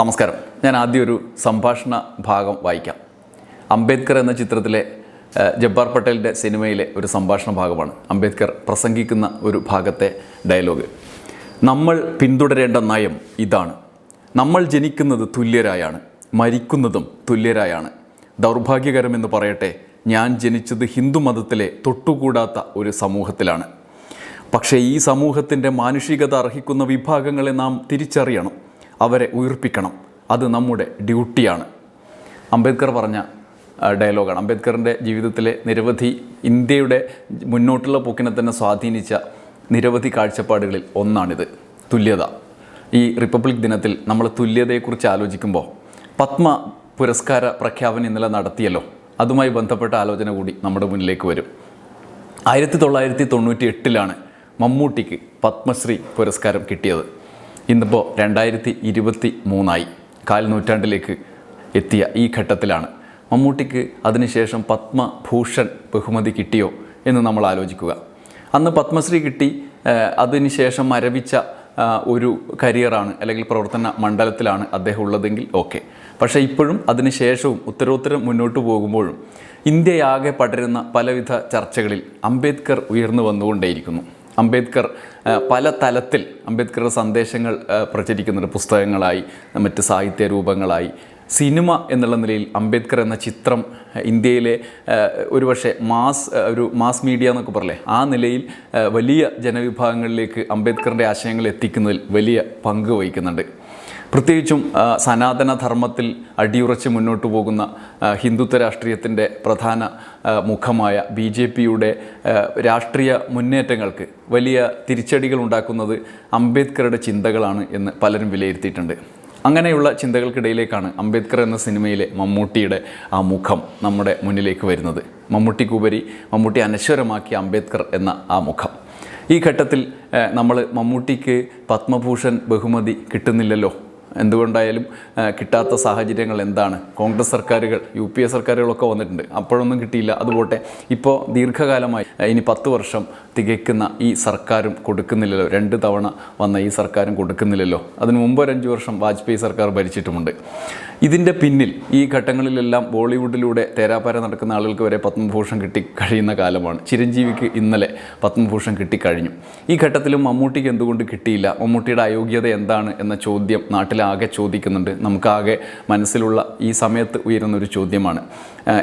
നമസ്കാരം. ഞാൻ ആദ്യം ഒരു സംഭാഷണ ഭാഗം വായിക്കാം. അംബേദ്കർ എന്ന ചിത്രത്തിലെ ജബ്ബാർ പട്ടേലിന്റെ സിനിമയിലെ ഒരു സംഭാഷണ ഭാഗമാണ്. അംബേദ്കർ പ്രസംഗിക്കുന്ന ഒരു ഭാഗത്തെ ഡയലോഗ്. നമ്മൾ പിന്തുടരേണ്ട നയം ഇതാണ്. നമ്മൾ ജനിക്കുന്നത് തുല്യരായാണ്. മരിക്കുന്നതും തുല്യരായാണ്. ദൗർഭാഗ്യകരമെന്ന് പറയട്ടെ ഞാൻ ജനിച്ചത് ഹിന്ദു മതത്തിലെ തൊട്ടുകൂടാത്ത ഒരു സമൂഹത്തിലാണ്. പക്ഷേ ഈ സമൂഹത്തിന്റെ മാനുഷികത അർഹിക്കുന്ന വിഭാഗങ്ങളെ നാം തിരിച്ചറിയണം. അവരെ ഉയർപ്പിക്കണം. അത് നമ്മുടെ ഡ്യൂട്ടിയാണ്. അംബേദ്കർ പറഞ്ഞ ഡയലോഗാണ്. അംബേദ്കറിന്റെ ജീവിതത്തിലെ നിരവധി ഇന്ത്യയുടെ മുന്നോട്ടുള്ള പോക്കിനെ തന്നെ സ്വാധീനിച്ച നിരവധി കാഴ്ചപ്പാടുകളിൽ ഒന്നാണിത്. തുല്യത. ഈ റിപ്പബ്ലിക് ദിനത്തിൽ നമ്മൾ തുല്യതയെക്കുറിച്ച് ആലോചിക്കുമ്പോൾ പത്മ പുരസ്കാര പ്രഖ്യാപനം ഇന്നലെ നടത്തിയല്ലോ. അതുമായി ബന്ധപ്പെട്ട ആലോചന കൂടി നമ്മുടെ മുന്നിലേക്ക് വരും. ആയിരത്തി തൊള്ളായിരത്തി തൊണ്ണൂറ്റി എട്ടിലാണ് മമ്മൂട്ടിക്ക് പത്മശ്രീ പുരസ്കാരം കിട്ടിയത്. ഇന്നിപ്പോൾ രണ്ടായിരത്തി ഇരുപത്തി മൂന്നായി കാൽ നൂറ്റാണ്ടിലേക്ക് എത്തിയ ഈ ഘട്ടത്തിലാണ്. മമ്മൂട്ടിക്ക് അതിനുശേഷം പത്മഭൂഷൺ ബഹുമതി കിട്ടിയോ എന്ന് നമ്മൾ ആലോചിക്കുക. അന്ന് പത്മശ്രീ കിട്ടി അതിനുശേഷം മരവിച്ച ഒരു കരിയറാണ് അല്ലെങ്കിൽ പ്രവർത്തന മണ്ഡലത്തിലാണ് അദ്ദേഹം ഉള്ളതെങ്കിൽ ഓക്കെ. പക്ഷേ ഇപ്പോഴും അതിനുശേഷവും ഉത്തരോത്തരം മുന്നോട്ട് പോകുമ്പോഴും ഇന്ത്യയാകെ പടരുന്ന പലവിധ ചർച്ചകളിൽ അംബേദ്കർ ഉയർന്നു വന്നുകൊണ്ടേയിരിക്കുന്നു. അംബേദ്കർ പല തലത്തിൽ അംബേദ്കറുടെ സന്ദേശങ്ങൾ പ്രചരിക്കുന്നുണ്ട് പുസ്തകങ്ങളായി മറ്റ് സാഹിത്യ രൂപങ്ങളായി. സിനിമ എന്നുള്ള നിലയിൽ അംബേദ്കർ എന്ന ചിത്രം ഇന്ത്യയിലെ ഒരുപക്ഷെ മാസ് ഒരു മാസ് മീഡിയ എന്നൊക്കെ പറയലേ ആ നിലയിൽ വലിയ ജനവിഭാഗങ്ങളിലേക്ക് അംബേദ്കറിന്റെ ആശയങ്ങൾ എത്തിക്കുന്നതിൽ വലിയ പങ്ക് വഹിക്കുന്നുണ്ട്. പ്രത്യേകിച്ചും സനാതനധർമ്മത്തിൽ സനാതന ധർമ്മത്തിൽ അടിയുറച്ച് മുന്നോട്ട് പോകുന്ന ഹിന്ദുത്വ രാഷ്ട്രീയത്തിന്റെ പ്രധാന മുഖമായ ബി ജെ പിയുടെ രാഷ്ട്രീയ മുന്നേറ്റങ്ങൾക്ക് വലിയ തിരിച്ചടികൾ ഉണ്ടാക്കുന്നത് അംബേദ്കറുടെ ചിന്തകളാണ് എന്ന് പലരും വിലയിരുത്തിയിട്ടുണ്ട്. അങ്ങനെയുള്ള ചിന്തകൾക്കിടയിലേക്കാണ് അംബേദ്കർ എന്ന സിനിമയിലെ മമ്മൂട്ടിയുടെ ആ മുഖം നമ്മുടെ മുന്നിലേക്ക് വരുന്നത്. മമ്മൂട്ടിക്കുപരി മമ്മൂട്ടി അനശ്വരമാക്കിയ അംബേദ്കർ എന്ന ആ മുഖം. ഈ ഘട്ടത്തിൽ നമ്മൾ മമ്മൂട്ടിക്ക് പത്മഭൂഷൺ ബഹുമതി കിട്ടുന്നില്ലല്ലോ. എന്തുകൊണ്ടായാലും കിട്ടാത്ത സാഹചര്യങ്ങൾ എന്താണ്? കോൺഗ്രസ് സർക്കാരുകൾ യു പി എ സർക്കാരുകളൊക്കെ വന്നിട്ടുണ്ട്. അപ്പോഴൊന്നും കിട്ടിയില്ല. അതുപോട്ടെ ഇപ്പോൾ ദീർഘകാലമായി ഇനി പത്ത് വർഷം തികയ്ക്കുന്ന ഈ സർക്കാരും കൊടുക്കുന്നില്ലല്ലോ. രണ്ട് തവണ വന്ന ഈ സർക്കാരും കൊടുക്കുന്നില്ലല്ലോ. അതിന് മുമ്പ് ഒരു അഞ്ച് വർഷം വാജ്പേയി സർക്കാർ ഭരിച്ചിട്ടുമുണ്ട്. ഇതിന്റെ പിന്നിൽ ഈ ഘട്ടങ്ങളിലെല്ലാം ബോളിവുഡിലൂടെ തേരാപ്പാര നടക്കുന്ന ആളുകൾക്ക് വരെ പത്മഭൂഷൺ കിട്ടി കഴിയുന്ന കാലമാണ്. ചിരഞ്ജീവിക്ക് ഇന്നലെ പത്മഭൂഷൺ കിട്ടിക്കഴിഞ്ഞു ഈ ഘട്ടത്തിലും മമ്മൂട്ടിക്ക് എന്തുകൊണ്ട് കിട്ടിയില്ല? മമ്മൂട്ടിയുടെ അയോഗ്യത എന്താണ് എന്ന ചോദ്യം നാട്ടിലാകെ ചോദിക്കുന്നുണ്ട്. നമുക്കാകെ മനസ്സിലുള്ള ഈ സമയത്ത് ഉയരുന്നൊരു ചോദ്യമാണ്.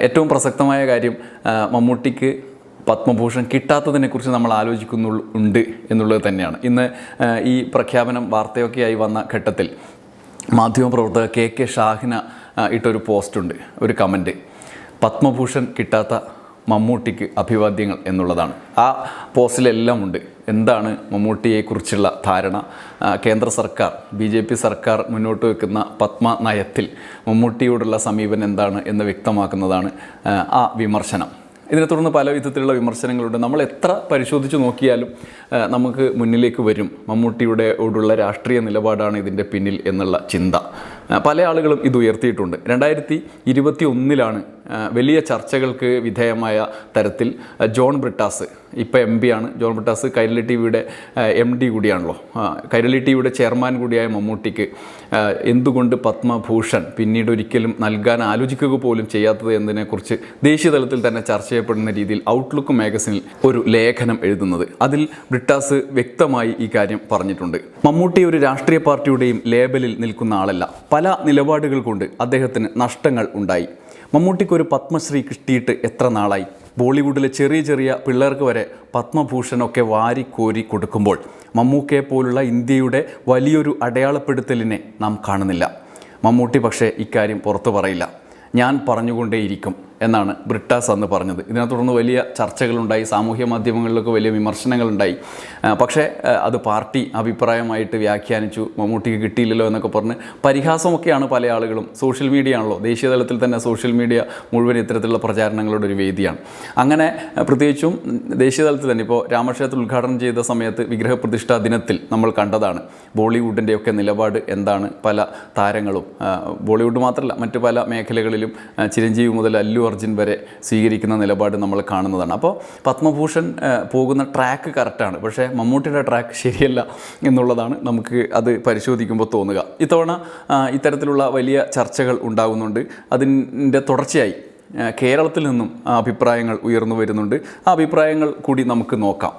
ഏറ്റവും പ്രസക്തമായ കാര്യം മമ്മൂട്ടിക്ക് പത്മഭൂഷൺ കിട്ടാത്തതിനെക്കുറിച്ച് നമ്മൾ ആലോചിക്കുന്നുള്ളൂ ഉണ്ട് എന്നുള്ളത് തന്നെയാണ്. ഇന്ന് ഈ പ്രഖ്യാപനം വാർത്തയൊക്കെയായി വന്ന ഘട്ടത്തിൽ മാധ്യമപ്രവർത്തക കെ കെ ഷാഹിന ഇട്ടൊരു പോസ്റ്റുണ്ട് ഒരു കമന്റ് പത്മഭൂഷൺ കിട്ടാത്ത മമ്മൂട്ടിക്ക് അഭിവാദ്യങ്ങൾ എന്നുള്ളതാണ്. ആ പോസ്റ്റിലെല്ലാം ഉണ്ട്. എന്താണ് മമ്മൂട്ടിയെക്കുറിച്ചുള്ള ധാരണ? കേന്ദ്ര സർക്കാർ ബി ജെ പി സർക്കാർ മുന്നോട്ട് വെക്കുന്ന പത്മ നയത്തിൽ മമ്മൂട്ടിയോടുള്ള സമീപനം എന്താണ് എന്ന് വ്യക്തമാക്കുന്നതാണ് ആ, വിമർശനം. ഇതിനെ തുടർന്ന് പല വിധത്തിലുള്ള വിമർശനങ്ങളുണ്ട്. നമ്മൾ എത്ര പരിശോധിച്ച് നോക്കിയാലും നമുക്ക് മുന്നിലേക്ക് വരും. മമ്മൂട്ടിയുടെ ഓടുള്ള രാഷ്ട്രീയ നിലപാടാണ് ഇതിന്റെ പിന്നിൽ എന്നുള്ള ചിന്ത. പല ആളുകളും ഇത് ഉയർത്തിയിട്ടുണ്ട്. രണ്ടായിരത്തി ഇരുപത്തി ഒന്നിലാണ് വലിയ ചർച്ചകൾക്ക് വിധേയമായ തരത്തിൽ ജോൺ ബ്രിട്ടാസ് ഇപ്പോൾ എം പി ആണ്. ജോൺ ബ്രിട്ടാസ് കൈരളി ടി വിയുടെ എം ഡി കൂടിയാണല്ലോ. കൈരളി ടി വിയുടെ ചെയർമാൻ കൂടിയായ മമ്മൂട്ടിക്ക് എന്തുകൊണ്ട് പത്മഭൂഷൺ പിന്നീട് ഒരിക്കലും നൽകാൻ ആലോചിക്കുക പോലും ചെയ്യാത്തത് എന്നതിനെക്കുറിച്ച് ദേശീയ തലത്തിൽ തന്നെ ചർച്ച ചെയ്യപ്പെടുന്ന രീതിയിൽ ഔട്ട്ലുക്ക് മാഗസിനിൽ ഒരു ലേഖനം എഴുതുന്നത്. അതിൽ ബ്രിട്ടാസ് വ്യക്തമായി ഈ കാര്യം പറഞ്ഞിട്ടുണ്ട്. മമ്മൂട്ടി ഒരു രാഷ്ട്രീയ പാർട്ടിയുടെയും ലേബലിൽ നിൽക്കുന്ന ആളല്ല. പല നിലപാടുകൾ കൊണ്ട് അദ്ദേഹത്തിന് നഷ്ടങ്ങൾ ഉണ്ടായി. മമ്മൂട്ടിക്ക് ഒരു പത്മശ്രീ കിട്ടിയിട്ട് എത്ര നാളായി? ബോളിവുഡിലെ ചെറിയ ചെറിയ പിള്ളേർക്ക് വരെ പത്മഭൂഷണൊക്കെ വാരിക്കോരി കൊടുക്കുമ്പോൾ മമ്മൂക്കയെ പോലുള്ള ഇന്ത്യയുടെ വലിയൊരു അടയാളപ്പെടുത്തലിനെ നാം കാണുന്നില്ല. മമ്മൂട്ടി പക്ഷേ ഇക്കാര്യം പുറത്തു പറയില്ല. ഞാൻ പറഞ്ഞുകൊണ്ടേയിരിക്കും. എന്നാണ് ബ്രിട്ടാസ് അന്ന് പറഞ്ഞത്. ഇതിനെ തുടർന്ന് വലിയ ചർച്ചകളുണ്ടായി സാമൂഹ്യ മാധ്യമങ്ങളിലൊക്കെ വലിയ വിമർശനങ്ങളുണ്ടായി. പക്ഷേ അത് പാർട്ടി അഭിപ്രായമായിട്ട് വ്യാഖ്യാനിച്ചു. മമ്മൂട്ടിക്ക് കിട്ടിയില്ലല്ലോ എന്നൊക്കെ പറഞ്ഞ് പരിഹാസമൊക്കെയാണ് പല ആളുകളും. സോഷ്യൽ മീഡിയ ആണല്ലോ. ദേശീയ തലത്തിൽ തന്നെ സോഷ്യൽ മീഡിയ മുഴുവൻ ഇത്തരത്തിലുള്ള പ്രചാരണങ്ങളുടെ ഒരു വേദിയാണ്. അങ്ങനെ പ്രത്യേകിച്ചും ദേശീയ തലത്തിൽ തന്നെ ഇപ്പോൾ രാമക്ഷേത്രം ഉദ്ഘാടനം ചെയ്ത സമയത്ത് വിഗ്രഹപ്രതിഷ്ഠാ ദിനത്തിൽ നമ്മൾ കണ്ടതാണ് ബോളിവുഡിന്റെയൊക്കെ നിലപാട് എന്താണ് പല താരങ്ങളും. ബോളിവുഡ് മാത്രമല്ല മറ്റു പല മേഖലകളിലും ചിരഞ്ജീവി മുതൽ അല്ലു അർജുൻ വരെ സ്വീകരിക്കുന്ന നിലപാട് നമ്മൾ കാണുന്നതാണ്. അപ്പോൾ പത്മഭൂഷൺ പോകുന്ന ട്രാക്ക് കറക്റ്റാണ് പക്ഷേ മമ്മൂട്ടിയുടെ ട്രാക്ക് ശരിയല്ല എന്നുള്ളതാണ് നമുക്ക് അത് പരിശോധിക്കുമ്പോൾ തോന്നുക. ഇത്തവണ ഇത്തരത്തിലുള്ള വലിയ ചർച്ചകൾ ഉണ്ടാകുന്നുണ്ട്. അതിന്റെ തുടർച്ചയായി കേരളത്തിൽ നിന്നും അഭിപ്രായങ്ങൾ ഉയർന്നു വരുന്നുണ്ട്. ആ അഭിപ്രായങ്ങൾ കൂടി നമുക്ക് നോക്കാം.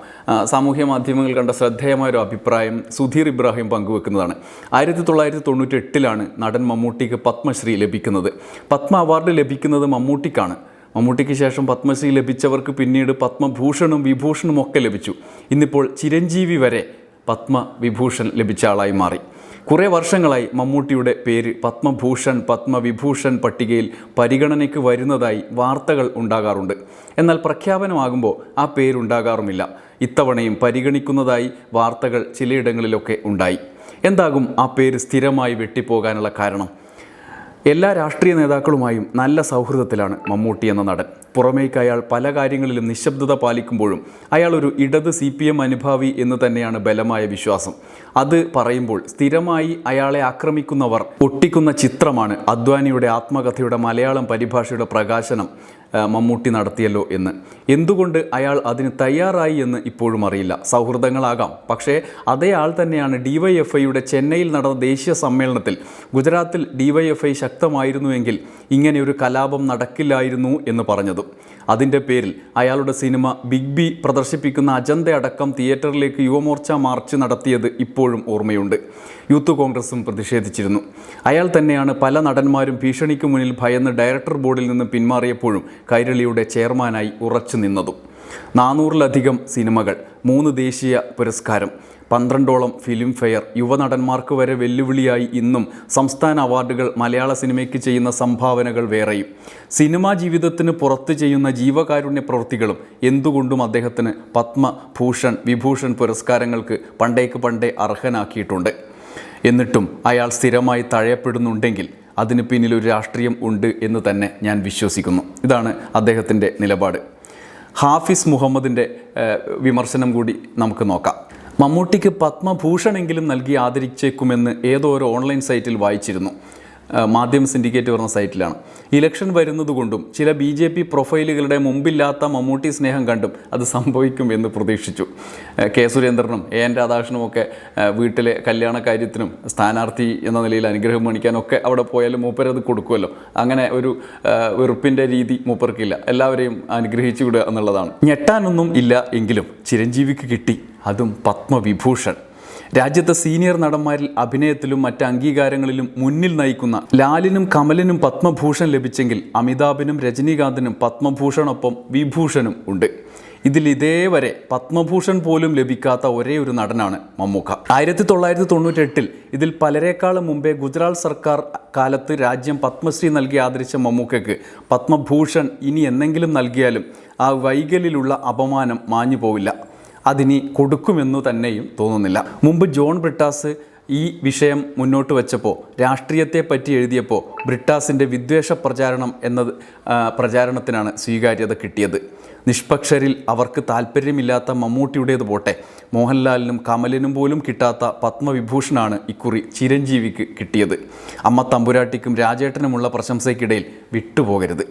സാമൂഹ്യ മാധ്യമങ്ങൾ കണ്ട ശ്രദ്ധേയമായ ഒരു അഭിപ്രായം സുധീർ ഇബ്രാഹിം പങ്കുവെക്കുന്നതാണ്. ആയിരത്തി തൊള്ളായിരത്തി തൊണ്ണൂറ്റി എട്ടിലാണ് നടൻ മമ്മൂട്ടിക്ക് പത്മശ്രീ ലഭിക്കുന്നത്. പത്മ അവാർഡ് ലഭിക്കുന്നത് മമ്മൂട്ടിക്കാണ്. മമ്മൂട്ടിക്ക് ശേഷം പത്മശ്രീ ലഭിച്ചവർക്ക് പിന്നീട് പത്മഭൂഷണും വിഭൂഷണും ഒക്കെ ലഭിച്ചു. ഇന്നിപ്പോൾ ചിരഞ്ജീവി വരെ പത്മവിഭൂഷൺ ലഭിച്ച ആളായി മാറി. കുറേ വർഷങ്ങളായി മമ്മൂട്ടിയുടെ പേര് പത്മഭൂഷൺ പത്മവിഭൂഷൺ പട്ടികയിൽ പരിഗണനയ്ക്ക് വരുന്നതായി വാർത്തകൾ ഉണ്ടാകാറുണ്ട്. എന്നാൽ പ്രഖ്യാപനമാകുമ്പോൾ ആ പേരുണ്ടാകാറുമില്ല. ഇത്തവണയും പരിഗണിക്കുന്നതായി വാർത്തകൾ ചിലയിടങ്ങളിലൊക്കെ ഉണ്ടായി. എന്താകും ആ പേര് സ്ഥിരമായി വെട്ടിപ്പോകാനുള്ള കാരണം? എല്ലാ രാഷ്ട്രീയ നേതാക്കളുമായും നല്ല സൗഹൃദത്തിലാണ് മമ്മൂട്ടി എന്ന നടൻ. പുറമേക്ക് അയാൾ പല കാര്യങ്ങളിലും നിശബ്ദത പാലിക്കുമ്പോഴും അയാൾ ഒരു ഇടത് സി പി എം അനുഭാവി എന്ന് തന്നെയാണ് ബലമായ വിശ്വാസം. അത് പറയുമ്പോൾ സ്ഥിരമായി അയാളെ ആക്രമിക്കുന്നവർ ഒട്ടിക്കുന്ന ചിത്രമാണ് അദ്വാനിയുടെ ആത്മകഥയുടെ മലയാളം പരിഭാഷയുടെ പ്രകാശനം. മമ്മൂട്ടി നടത്തിയല്ലോ എന്ന്. എന്തുകൊണ്ട് അയാൾ അതിന് തയ്യാറായി എന്ന് ഇപ്പോഴും അറിയില്ല. സൗഹൃദങ്ങളാകാം. പക്ഷേ അതേ ആൾ തന്നെയാണ് ഡിവൈഎഫ്ഐയുടെ ചെന്നൈയിൽ നടന്ന ദേശീയ സമ്മേളനത്തിൽ ഗുജറാത്തിൽ ഡിവൈഎഫ്ഐ ശക്തമായിരുന്നുവെങ്കിൽ ഇങ്ങനെ ഒരു കലാപം നടക്കില്ലായിരുന്നു എന്ന് പറഞ്ഞതും. അതിന്റെ പേരിൽ അയാളുടെ സിനിമ ബിഗ് ബി പ്രദർശിപ്പിക്കുന്ന അജന്ത അടക്കം തിയേറ്ററിലേക്ക് യുവമോർച്ച മാർച്ച് നടത്തിയത് ഇപ്പോഴും ഓർമ്മയുണ്ട്. യൂത്ത് കോൺഗ്രസും പ്രതിഷേധിച്ചിരുന്നു. അയാൾ തന്നെയാണ് പല നടന്മാരും ഭീഷണിക്ക് മുന്നിൽ ഭയന്ന് ഡയറക്ടർ ബോർഡിൽ നിന്ന് പിന്മാറിയപ്പോഴും കൈരളിയുടെ ചെയർമാനായി ഉറച്ചു നിന്നതും. നാനൂറിലധികം സിനിമകൾ മൂന്ന് ദേശീയ പുരസ്കാരം പന്ത്രണ്ടോളം ഫിലിം ഫെയർ യുവനടന്മാർക്ക് വരെ വെല്ലുവിളിയായി ഇന്നും സംസ്ഥാന അവാർഡുകൾ മലയാള സിനിമയ്ക്ക് ചെയ്യുന്ന സംഭാവനകൾ വേറെയും. സിനിമാ ജീവിതത്തിന് പുറത്ത് ചെയ്യുന്ന ജീവകാരുണ്യ പ്രവൃത്തികളും എന്തുകൊണ്ടും അദ്ദേഹത്തിന് പത്മഭൂഷൺ വിഭൂഷൺ പുരസ്കാരങ്ങൾക്ക് പണ്ടേക്ക് പണ്ടേ അർഹനാക്കിയിട്ടുണ്ട്. എന്നിട്ടും അയാൾ സ്ഥിരമായി തഴയപ്പെടുന്നുണ്ടെങ്കിൽ അതിന് പിന്നിൽ ഒരു രാഷ്ട്രീയം ഉണ്ട് എന്ന് തന്നെ ഞാൻ വിശ്വസിക്കുന്നു. ഇതാണ് അദ്ദേഹത്തിന്റെ നിലപാട്. ഹാഫിസ് മുഹമ്മദിന്റെ വിമർശനം കൂടി നമുക്ക് നോക്കാം. മമ്മൂട്ടിക്ക് പത്മഭൂഷണെങ്കിലും നൽകി ആദരിച്ചേക്കുമെന്ന് ഏതോ ഒരു ഓൺലൈൻ സൈറ്റിൽ വായിച്ചിരുന്നു. മാധ്യമ സിൻഡിക്കേറ്റ് പറഞ്ഞ സൈറ്റിലാണ്. ഇലക്ഷൻ വരുന്നതുകൊണ്ടും ചില ബി ജെ പി പ്രൊഫൈലുകളുടെ മുമ്പില്ലാത്ത മമ്മൂട്ടി സ്നേഹം കണ്ടും അത് സംഭവിക്കും എന്ന് പ്രതീക്ഷിച്ചു. കെ സുരേന്ദ്രനും എ എൻ രാധാകൃഷ്ണനും ഒക്കെ വീട്ടിലെ കല്യാണ കാര്യത്തിനും സ്ഥാനാർത്ഥി എന്ന നിലയിൽ അനുഗ്രഹം മേടിക്കാനൊക്കെ അവിടെ പോയാലും മൂപ്പരത് കൊടുക്കുമല്ലോ. അങ്ങനെ ഒരു വെറുപ്പിന്റെ രീതി മൂപ്പർക്കില്ല. എല്ലാവരെയും അനുഗ്രഹിച്ചു വിടുക എന്നുള്ളതാണ്. ഞെട്ടാനൊന്നും ഇല്ല എങ്കിലും ചിരഞ്ജീവിക്ക് കിട്ടി. അതും പത്മവിഭൂഷൺ. രാജ്യത്തെ സീനിയർ നടന്മാരിൽ അഭിനയത്തിലും മറ്റ് അംഗീകാരങ്ങളിലും മുന്നിൽ നയിക്കുന്ന ലാലിനും കമലിനും പത്മഭൂഷൺ ലഭിച്ചെങ്കിൽ അമിതാഭിനും രജനീകാന്തിനും പത്മഭൂഷണൊപ്പം വിഭൂഷണും ഉണ്ട്. ഇതിൽ ഇതേവരെ പത്മഭൂഷൺ പോലും ലഭിക്കാത്ത ഒരേ ഒരു നടനാണ് മമ്മൂക്ക. ആയിരത്തി തൊള്ളായിരത്തി തൊണ്ണൂറ്റെട്ടിൽ ഇതിൽ പലരെക്കാളും മുമ്പേ ഗുജറാത്ത് സർക്കാർ കാലത്ത് രാജ്യം പത്മശ്രീ നൽകി ആദരിച്ച മമ്മൂക്കയ്ക്ക് പത്മഭൂഷൺ ഇനി എന്നെങ്കിലും നൽകിയാലും ആ വൈകലിലുള്ള അപമാനം മാഞ്ഞു പോവില്ല അതിനി കൊടുക്കുമെന്നു തന്നെയും തോന്നുന്നില്ല. മുമ്പ് ജോൺ ബ്രിട്ടാസ് ഈ വിഷയം മുന്നോട്ട് വെച്ചപ്പോൾ രാഷ്ട്രീയത്തെ പറ്റി എഴുതിയപ്പോൾ ബ്രിട്ടാസിന്റെ വിദ്വേഷ പ്രചാരണം എന്നത് പ്രചാരണത്തിനാണ് സ്വീകാര്യത കിട്ടിയത്. നിഷ്പക്ഷരിൽ അവർക്ക് താല്പര്യമില്ലാത്ത മമ്മൂട്ടിയുടേത് പോട്ടെ മോഹൻലാലിനും കമലിനും പോലും കിട്ടാത്ത പത്മവിഭൂഷണാണ് ഇക്കുറി ചിരഞ്ജീവിക്ക് കിട്ടിയത്. അമ്മ തമ്പുരാട്ടിക്കും രാജേട്ടനുമുള്ള പ്രശംസയ്ക്കിടയിൽ വിട്ടുപോകരുത്.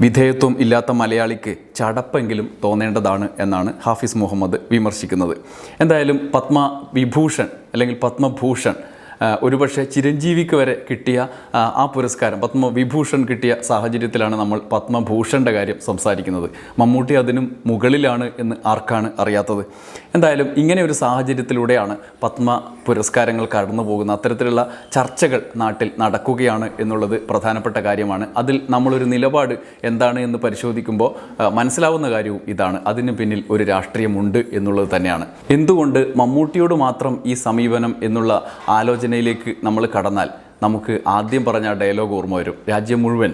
വിധേയത്വം ഇല്ലാത്ത മലയാളിക്ക് ചടപ്പെങ്കിലും തോന്നേണ്ടതാണ് എന്നാണ് ഹാഫിസ് മുഹമ്മദ് വിമർശിക്കുന്നത്. എന്തായാലും പത്മ വിഭൂഷൺ അല്ലെങ്കിൽ പത്മഭൂഷൺ ഒരുപക്ഷെ ചിരഞ്ജീവിക്ക് വരെ കിട്ടിയ ആ, പുരസ്കാരം പത്മവിഭൂഷൺ കിട്ടിയ സാഹചര്യത്തിലാണ് നമ്മൾ പത്മഭൂഷന്റെ കാര്യം സംസാരിക്കുന്നത്. മമ്മൂട്ടി അതിനും മുകളിലാണ് എന്ന് ആർക്കാണ് അറിയാത്തത്? എന്തായാലും ഇങ്ങനെ ഒരു സാഹചര്യത്തിലൂടെയാണ് പത്മ പുരസ്കാരങ്ങൾ കടന്നു പോകുന്ന അത്തരത്തിലുള്ള ചർച്ചകൾ നാട്ടിൽ നടക്കുകയാണ് എന്നുള്ളത് പ്രധാനപ്പെട്ട കാര്യമാണ്. അതിൽ നമ്മളൊരു നിലപാട് എന്താണ് എന്ന് പരിശോധിക്കുമ്പോൾ മനസ്സിലാവുന്ന കാര്യവും ഇതാണ്. അതിന് പിന്നിൽ ഒരു രാഷ്ട്രീയമുണ്ട് എന്നുള്ളത് തന്നെയാണ്. എന്തുകൊണ്ട് മമ്മൂട്ടിയോട് മാത്രം ഈ സമീപനം എന്നുള്ള ആലോചനയിലേക്ക് നമ്മൾ കടന്നാൽ നമുക്ക് ആദ്യം പറഞ്ഞ ഡയലോഗ് ഓർമ്മ വരും. രാജ്യം മുഴുവൻ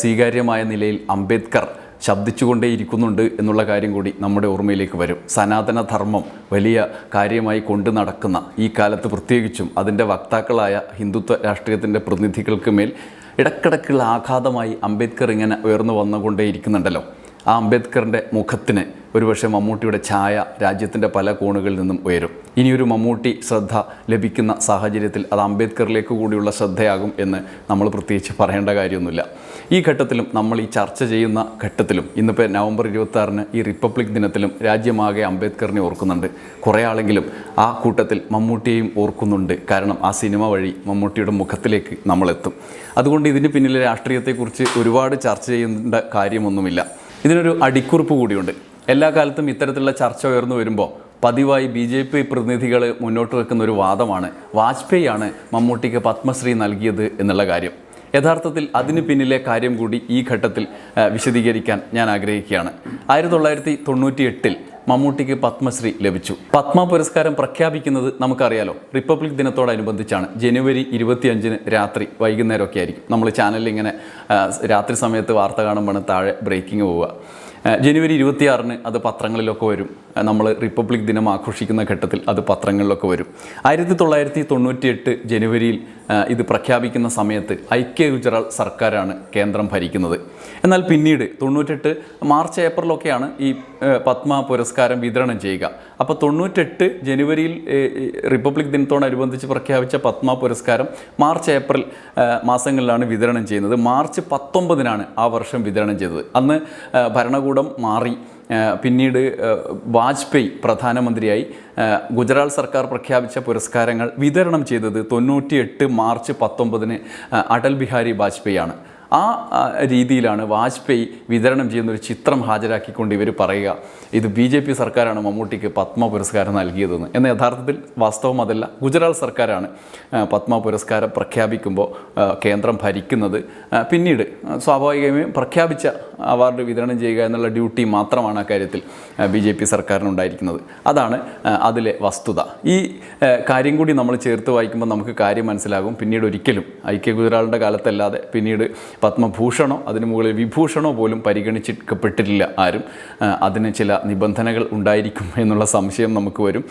സ്വീകാര്യമായ നിലയിൽ അംബേദ്കർ ശബ്ദിച്ചുകൊണ്ടേയിരിക്കുന്നുണ്ട് എന്നുള്ള കാര്യം കൂടി നമ്മുടെ ഓർമ്മയിലേക്ക് വരും. സനാതന ധർമ്മം വലിയ കാര്യമായി കൊണ്ടു നടക്കുന്ന ഈ കാലത്ത് പ്രത്യേകിച്ചും അതിന്റെ വക്താക്കളായ ഹിന്ദുത്വ രാഷ്ട്രീയത്തിന്റെ പ്രതിനിധികൾക്ക് മേൽ ഇടക്കിടക്കുള്ള ആഘാതമായി അംബേദ്കർ ഇങ്ങനെ ഉയർന്നു വന്നുകൊണ്ടേയിരിക്കുന്നുണ്ടല്ലോ. ആ അംബേദ്കറിന്റെ മുഖത്തിന് ഒരുപക്ഷെ മമ്മൂട്ടിയുടെ ഛായ രാജ്യത്തിന്റെ പല കോണുകളിൽ നിന്നും ഉയരും. ഇനിയൊരു മമ്മൂട്ടി ശ്രദ്ധ ലഭിക്കുന്ന സാഹചര്യത്തിൽ അത് അംബേദ്കറിലേക്ക് കൂടിയുള്ള ശ്രദ്ധയാകും എന്ന് നമ്മൾ പ്രത്യേകിച്ച് പറയേണ്ട കാര്യമൊന്നുമില്ല. ഈ ഘട്ടത്തിലും നമ്മൾ ഈ ചർച്ച ചെയ്യുന്ന ഘട്ടത്തിലും ഇന്നിപ്പോൾ നവംബർ ഇരുപത്തി ഈ റിപ്പബ്ലിക് ദിനത്തിലും രാജ്യമാകെ അംബേദ്കറിനെ ഓർക്കുന്നുണ്ട്. കുറേ ആളെങ്കിലും ആ കൂട്ടത്തിൽ മമ്മൂട്ടിയെയും ഓർക്കുന്നുണ്ട്. കാരണം ആ സിനിമ വഴി മമ്മൂട്ടിയുടെ മുഖത്തിലേക്ക് നമ്മളെത്തും. അതുകൊണ്ട് ഇതിന് പിന്നിലെ രാഷ്ട്രീയത്തെക്കുറിച്ച് ഒരുപാട് ചർച്ച ചെയ്യേണ്ട കാര്യമൊന്നുമില്ല. ഇതിനൊരു അടിക്കുറിപ്പ് കൂടിയുണ്ട്. എല്ലാ കാലത്തും ഇത്തരത്തിലുള്ള ചർച്ച ഉയർന്നു വരുമ്പോൾ പതിവായി ബി ജെ പി പ്രതിനിധികൾ മുന്നോട്ട് വെക്കുന്ന ഒരു വാദമാണ് വാജ്പേയി ആണ് മമ്മൂട്ടിക്ക് പത്മശ്രീ നൽകിയത് എന്നുള്ള കാര്യം. യഥാർത്ഥത്തിൽ അതിന് പിന്നിലെ കാര്യം കൂടി ഈ ഘട്ടത്തിൽ വിശദീകരിക്കാൻ ഞാൻ ആഗ്രഹിക്കുകയാണ്. ആയിരത്തി തൊള്ളായിരത്തി തൊണ്ണൂറ്റി എട്ടിൽ മമ്മൂട്ടിക്ക് പത്മശ്രീ ലഭിച്ചു. പത്മ പുരസ്കാരം പ്രഖ്യാപിക്കുന്നത് നമുക്കറിയാലോ. റിപ്പബ്ലിക് ദിനത്തോടനുബന്ധിച്ചാണ്. ജനുവരി ഇരുപത്തിയഞ്ചിന് രാത്രി വൈകുന്നേരമൊക്കെ ആയിരിക്കും. നമ്മൾ ചാനലിൽ ഇങ്ങനെ രാത്രി സമയത്ത് വാർത്ത കാണുമ്പോൾ താഴെ ബ്രേക്കിംഗ് പോവുക. ജനുവരി ഇരുപത്തിയാറിന് അത് പത്രങ്ങളിലൊക്കെ വരും. നമ്മൾ റിപ്പബ്ലിക് ദിനം ആഘോഷിക്കുന്ന ഘട്ടത്തിൽ അത് പത്രങ്ങളിലൊക്കെ വരും. ആയിരത്തി തൊള്ളായിരത്തി തൊണ്ണൂറ്റിയെട്ട് ജനുവരിയിൽ ഇത് പ്രഖ്യാപിക്കുന്ന സമയത്ത് ഐക്യ ഗുജറാൾ സർക്കാരാണ് കേന്ദ്രം ഭരിക്കുന്നത്. എന്നാൽ പിന്നീട് തൊണ്ണൂറ്റെട്ട് മാർച്ച് ഏപ്രിലൊക്കെയാണ് ഈ പത്മ പുരസ്കാരം വിതരണം ചെയ്യുക. അപ്പോൾ തൊണ്ണൂറ്റെട്ട് ജനുവരിയിൽ റിപ്പബ്ലിക് ദിനത്തോടനുബന്ധിച്ച് പ്രഖ്യാപിച്ച പത്മ പുരസ്കാരം മാർച്ച് ഏപ്രിൽ മാസങ്ങളിലാണ് വിതരണം ചെയ്യുന്നത്. മാർച്ച് പത്തൊമ്പതിനാണ് ആ വർഷം വിതരണം ചെയ്തത്. അന്ന് ഭരണകൂടം മാറി. പിന്നീട് വാജ്പേയി പ്രധാനമന്ത്രിയായി ഗുജറാത്ത് സർക്കാർ പ്രഖ്യാപിച്ച പുരസ്കാരങ്ങൾ വിതരണം ചെയ്തത് തൊണ്ണൂറ്റിയെട്ട് മാർച്ച് പത്തൊമ്പതിന് അടൽ ബിഹാരി വാജ്പേയി ആണ്. ആ രീതിയിലാണ് വാജ്പേയി വിതരണം ചെയ്യുന്ന ഒരു ചിത്രം ഹാജരാക്കിക്കൊണ്ട് ഇവർ പറയുക. ഇത് ബി ജെ പി സർക്കാരാണ് മമ്മൂട്ടിക്ക് പത്മ പുരസ്കാരം നൽകിയതെന്ന്. എന്ന യഥാർത്ഥത്തിൽ വാസ്തവം അതല്ല. ഗുജറാത്ത് സർക്കാരാണ് പത്മ പുരസ്കാരം പ്രഖ്യാപിക്കുമ്പോൾ കേന്ദ്രം ഭരിക്കുന്നത്. പിന്നീട് സ്വാഭാവികമായും പ്രഖ്യാപിച്ച അവാർഡ് വിതരണം ചെയ്യുക എന്നുള്ള ഡ്യൂട്ടി മാത്രമാണ് അക്കാര്യത്തിൽ ബി ജെ പി സർക്കാരിനുണ്ടായിരിക്കുന്നത്. അതാണ് അതിലെ വസ്തുത. ഈ കാര്യം കൂടി നമ്മൾ ചേർത്ത് വായിക്കുമ്പോൾ നമുക്ക് കാര്യം മനസ്സിലാകും. പിന്നീട് ഒരിക്കലും ഐക്യ ഗുജറാളിന്റെ കാലത്തല്ലാതെ പിന്നീട് പത്മഭൂഷണോ അതിന് മുകളിൽ വിഭൂഷണോ പോലും പരിഗണിച്ചിരിക്കപ്പെട്ടിട്ടില്ല ആരും. അതിന് ചില നിബന്ധനകൾ ഉണ്ടായിരിക്കും എന്നുള്ള സംശയം നമുക്ക് വരും.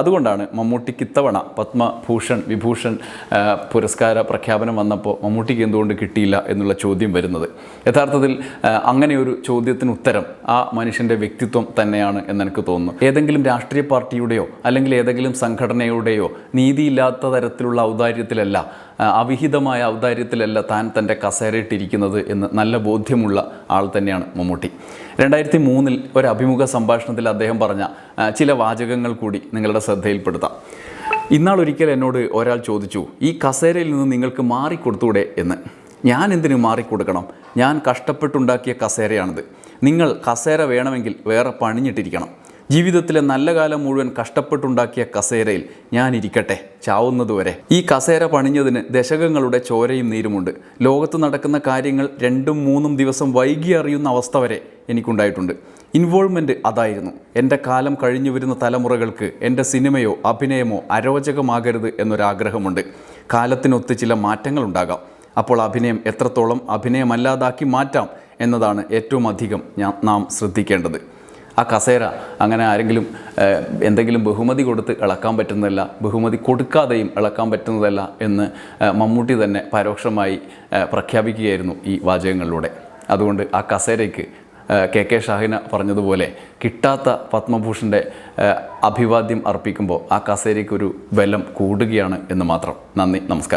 അതുകൊണ്ടാണ് മമ്മൂട്ടിക്ക് ഇത്തവണ പത്മഭൂഷൺ വിഭൂഷൺ പുരസ്കാര പ്രഖ്യാപനം വന്നപ്പോൾ മമ്മൂട്ടിക്ക് എന്തുകൊണ്ട് കിട്ടിയില്ല എന്നുള്ള ചോദ്യം വരുന്നത്. യഥാർത്ഥത്തിൽ അങ്ങനെ ഒരു ചോദ്യത്തിന് ഉത്തരം ആ മനുഷ്യന്റെ വ്യക്തിത്വം തന്നെയാണ് എന്നെനിക്ക് തോന്നുന്നു. ഏതെങ്കിലും രാഷ്ട്രീയ പാർട്ടിയുടെയോ അല്ലെങ്കിൽ ഏതെങ്കിലും സംഘടനയുടെയോ നീതിയില്ലാത്ത തരത്തിലുള്ള ഔദാര്യത്തിലല്ല അവിഹിതമായ ഔദാര്യത്തിലല്ല താൻ തന്റെ കസേരയിട്ടിരിക്കുന്നത് എന്ന് നല്ല ബോധ്യമുള്ള ആൾ തന്നെയാണ് മമ്മൂട്ടി. രണ്ടായിരത്തി മൂന്നിൽ ഒരു അഭിമുഖ സംഭാഷണത്തിൽ അദ്ദേഹം പറഞ്ഞ ചില വാചകങ്ങൾ കൂടി നിങ്ങളുടെ ശ്രദ്ധയിൽപ്പെടുത്താം. ഇന്നാൾ ഒരിക്കൽ എന്നോട് ഒരാൾ ചോദിച്ചു ഈ കസേരയിൽ നിന്ന് നിങ്ങൾക്ക് മാറിക്കൊടുത്തൂടെ? എന്ന്. ഞാൻ എന്തിനു മാറിക്കൊടുക്കണം? ഞാൻ കഷ്ടപ്പെട്ടുണ്ടാക്കിയ കസേരയാണിത്. നിങ്ങൾ കസേര വേണമെങ്കിൽ വേറെ പണിഞ്ഞിട്ടിരിക്കണം. ജീവിതത്തിലെ നല്ല കാലം മുഴുവൻ കഷ്ടപ്പെട്ടുണ്ടാക്കിയ കസേരയിൽ ഞാൻ ഇരിക്കട്ടെ ചാവുന്നതുവരെ. ഈ കസേര പണിഞ്ഞതിന് ദശകങ്ങളുടെ ചോരയും നീരുമുണ്ട്. ലോകത്ത് നടക്കുന്ന കാര്യങ്ങൾ രണ്ടും മൂന്നും ദിവസം വൈകി അറിയുന്ന അവസ്ഥ വരെ എനിക്കുണ്ടായിട്ടുണ്ട്. ഇൻവോൾവ്മെന്റ് അതായിരുന്നു. എന്റെ കാലം കഴിഞ്ഞു വരുന്ന തലമുറകൾക്ക് എന്റെ സിനിമയോ അഭിനയമോ അരോചകമാകരുത് എന്നൊരാഗ്രഹമുണ്ട്. കാലത്തിനൊത്ത് ചില മാറ്റങ്ങളുണ്ടാകാം. അപ്പോൾ അഭിനയം എത്രത്തോളം അഭിനയമല്ലാതാക്കി മാറ്റാം എന്നതാണ് ഏറ്റവും അധികം ഞാൻ നാം ശ്രദ്ധിക്കേണ്ടത്. ആ കസേര അങ്ങനെ ആരെങ്കിലും എന്തെങ്കിലും ബഹുമതി കൊടുത്ത് ഇളക്കാൻ പറ്റുന്നതല്ല ബഹുമതി കൊടുക്കാതെയും ഇളക്കാൻ പറ്റുന്നതല്ല എന്ന് മമ്മൂട്ടി തന്നെ പരോക്ഷമായി പ്രഖ്യാപിക്കുകയായിരുന്നു ഈ വാചകങ്ങളിലൂടെ. അതുകൊണ്ട് ആ കസേരയ്ക്ക് കെ കെ ഷാഹിന പറഞ്ഞതുപോലെ കിട്ടാത്ത പത്മഭൂഷന്റെ അഭിവാദ്യം അർപ്പിക്കുമ്പോൾ ആ കസേരയ്ക്കൊരു ബലം കൂടുകയാണ് എന്ന് മാത്രം. നന്ദി നമസ്കാരം.